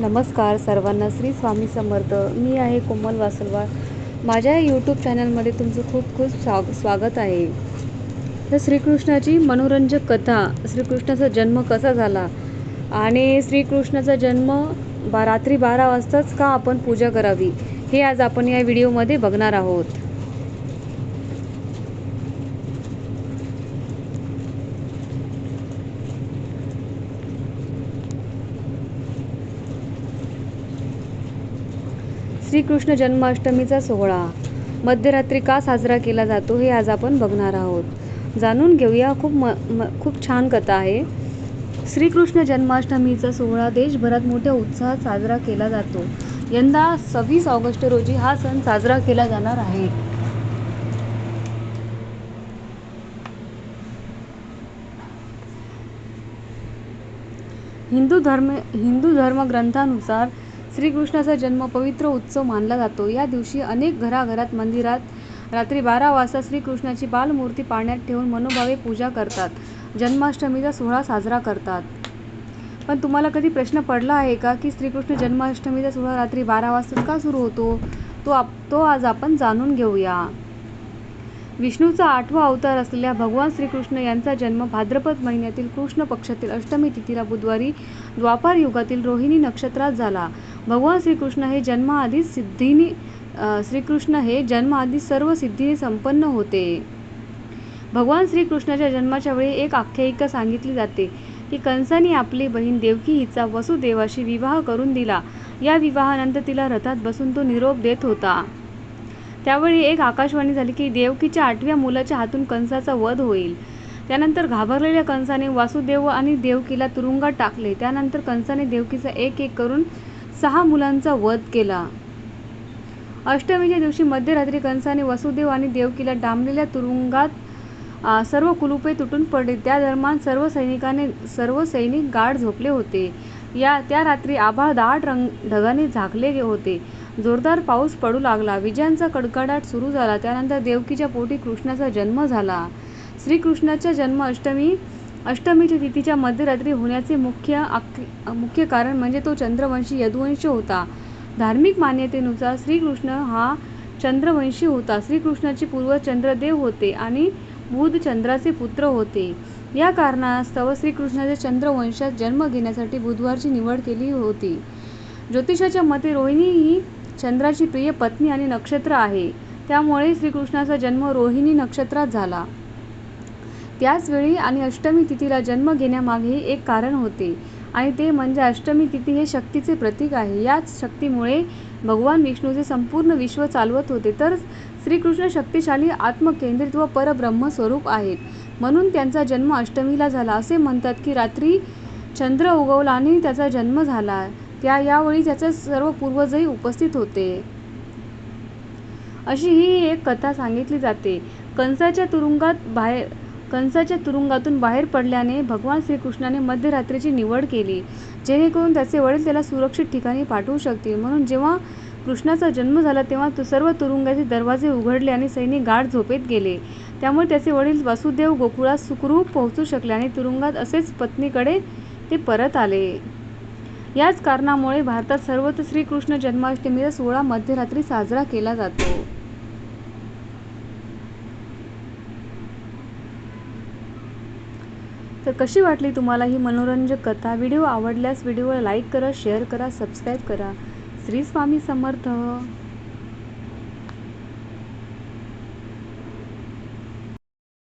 नमस्कार सर्वांना श्री स्वामी समर्थ. मी आहे कोमल वासलवार. माझ्या यूट्यूब चॅनलमध्ये तुमचं खूप खूप स्वाग स्वागत आहे. तर श्रीकृष्णाची मनोरंजक कथा श्रीकृष्णाचा जन्म कसा झाला? आणि श्रीकृष्णाचा जन्म बा रात्री बारा वाजताच का आपण पूजा करावी? हे आज आपण या व्हिडिओमध्ये बघणार आहोत. श्रीकृष्ण जन्माष्टमीचा सोहळा. मध्यरात्री का साजरा केला जातो हे आज आपण बघणार आहोत. जाणून घेऊया खूप म म खूप छान कथा आहे. श्रीकृष्ण जन्माष्टमीचा सोहळा देशभरात मोठ्या उत्साहात साजरा केला जातो. यंदा सव्वीस ऑगस्ट रोजी हा सण साजरा केला जाणार आहे. हिंदू धर्म हिंदू धर्मग्रंथानुसार श्रीकृष्णाचा जन्म पवित्र उत्सव मानला जातो. या दिवशी अनेक घराघरात मंदिरात रात्री बारा वाजता श्रीकृष्णाची बालमूर्ती पाण्यात ठेवून मनोभावे पूजा करतात. जन्माष्टमीचा सोहळा साजरा करतात. पण तुम्हाला कधी प्रश्न पडला आहे का की श्रीकृष्ण जन्माष्टमीचा सोहळा रात्री बारा वाजता का सुरू होतो? तो आप तो आज आपण जाणून घेऊया. विष्णूचा आठवा अवतार असलेल्या भगवान श्रीकृष्ण यांचा जन्म भाद्रपद महिन्यातील कृष्ण पक्षातील अष्टमी तिथीला बुधवारी द्वापार युगातील रोहिणी नक्षत्रात झाला. भगवान श्रीकृष्ण हे जन्माआधी सिद्धीनी श्रीकृष्ण हे जन्माआधी सर्व सिद्धीने संपन्न होते. भगवान श्रीकृष्णाच्या जन्माच्या वेळी एक आख्यायिका सांगितली जाते की कंसाने आपली बहीण देवकी हिचा वसुदेवाशी विवाह करून दिला. या विवाहानंतर तिला रथात बसून तो निरोप देत होता. त्यावेळी एक आकाशवाणी झाली की देवकीच्या आठव्या मुलाच्या हातून कंसाचा वध होईल. त्यानंतर घाबरलेल्या कंसाने वासुदेव आणि देवकीला तुरुंगात टाकले. त्यानंतर कंसाने देवकीचा एक एक करून सहा मुलांचा वध केला. अष्टमीच्या दिवशी मध्यरात्री कंसाने वसुदेव आणि देवकीला डांबलेल्या तुरुंगात सर्व कुलुपे तुटून पडले. त्या दरम्यान सर्व सैनिकाने सर्व सैनिक गाढ झोपले होते. या त्या रात्री आभाळ दाट रंग ढगाने झाकले होते. जोरदार पाऊस पडू लागला. विजयांचा कडकडाट सुरू झाला. त्यानंतर देवकीच्या पोटी कृष्णाचा जन्म झाला. श्रीकृष्णाचा जन्म अष्टमी अष्टमीच्या तिथीच्या मध्यरात्री होण्याचे मुख्य मुख्य कारण म्हणजे तो चंद्रवंशी यदुवंश होता. धार्मिक मान्यतेनुसार श्रीकृष्ण हा चंद्रवंशी होता. श्रीकृष्णाचे पूर्वज चंद्रदेव होते आणि बुध चंद्राचे पुत्र होते. या कारणास्तव श्रीकृष्णाच्या चंद्रवंशात जन्म घेण्यासाठी बुधवारची निवड केली होती. ज्योतिषाच्या मते रोहिणी ही चंद्राची प्रिय पत्नी आणि नक्षत्र आहे. त्यामुळे श्रीकृष्णाचा जन्म रोहिणी नक्षत्रात झाला. त्याचवेळी आणि अष्टमी तिथीला जन्म घेण्यामागे एक कारण होते आणि ते म्हणजे अष्टमी तिथी हे शक्तीचे प्रतीक आहे. याच शक्तीमुळे भगवान विष्णूचे संपूर्ण विश्व चालवत होते. तर श्रीकृष्ण शक्तिशाली आत्मकेंद्रित व परब्रह्म स्वरूप आहेत. म्हणून त्यांचा जन्म अष्टमीला झाला. असे म्हणतात की रात्री चंद्र उगवला आणि त्याचा जन्म झाला. त्या यावेळी त्याचे सर्व पूर्वजही उपस्थित होते. अशी ही एक कथा सांगितली जाते. कंसाच्या तुरुंगात बाहेर कंसाच्या तुरुंगातून बाहेर पडल्याने भगवान श्रीकृष्णाने मध्यरात्रीची निवड केली. जेणेकरून त्याचे वडील त्याला सुरक्षित ठिकाणी पाठवू शकतील. म्हणून जेव्हा कृष्णाचा जन्म झाला तेव्हा सर्व तुरुंगाचे दरवाजे उघडले आणि सैनिक गाढ झोपेत गेले. त्यामुळे त्याचे वडील वासुदेव गोकुळात सुखरूप पोहोचू शकले आणि तुरुंगात असेच पत्नीकडे ते परत आले. याच कारणामुळे भारतात सर्वत्र श्रीकृष्ण जन्माष्टमीचा सोहळा मध्यरात्री साजरा केला जातो. तर कशी वाटली तुम्हाला ही मनोरंजक कथा? व्हिडिओ आवडल्यास व्हिडिओला लाईक करा शेअर करा सबस्क्राईब करा. श्री स्वामी समर्थ.